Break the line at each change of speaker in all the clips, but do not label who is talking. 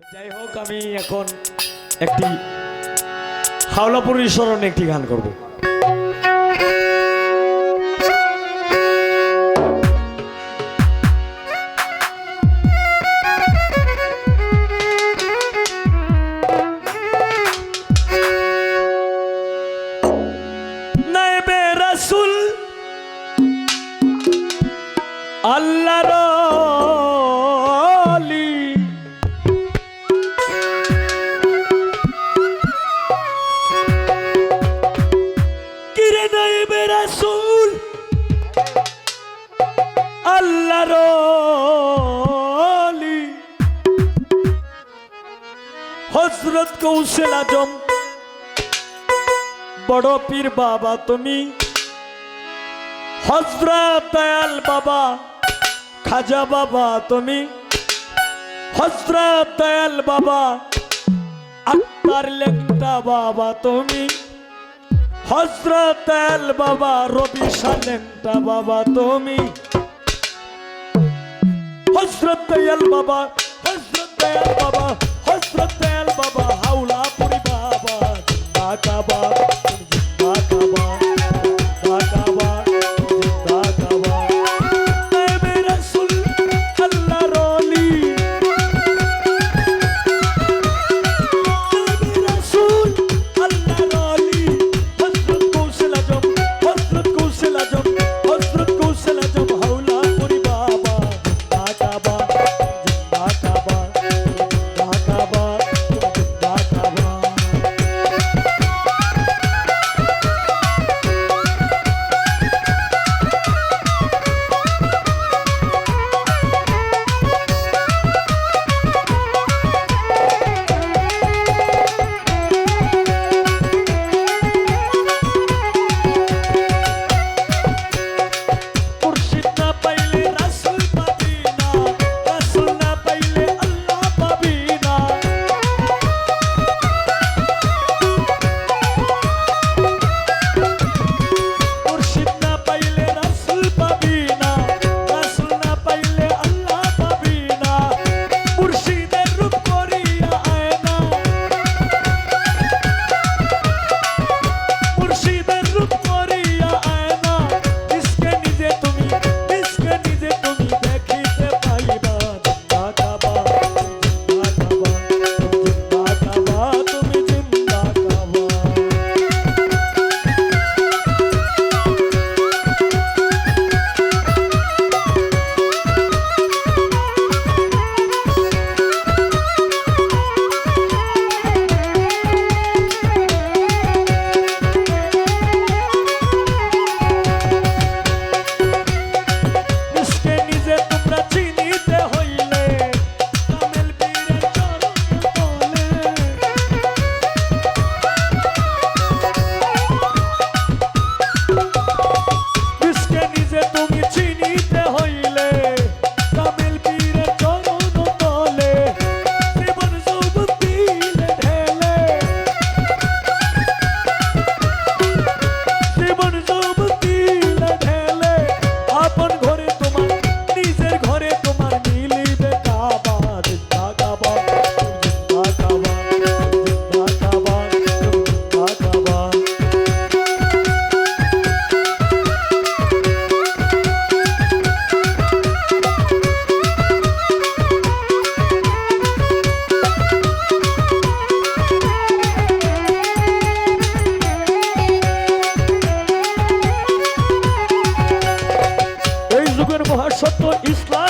যাই হোক আমি এখন একটি হাওলাপুরীর স্মরণে একটি গান করব। আল্লাহর অলি হযরত কৌশল আজম, বড় পীর বাবা তুমি হজরত দয়াল বাবা, খাজা বাবা তুমি হজরত দয়াল বাবা, আক্তার লেংটা বাবা তুমি হজরত দয়াল বাবা, রবি লেংটা বাবা তুমি। হজরত দয়াল বাবা হজরত দয়াল বাবা। মহাসত্য ইসলাম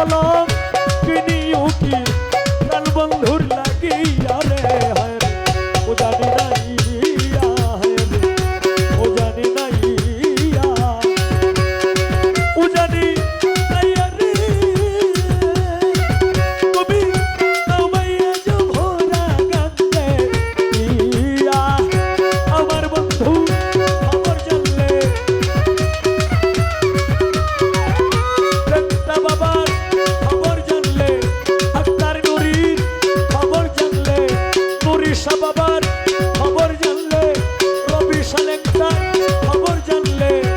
বলো খবর জানলে রবি সালেকটা খবর জানলে।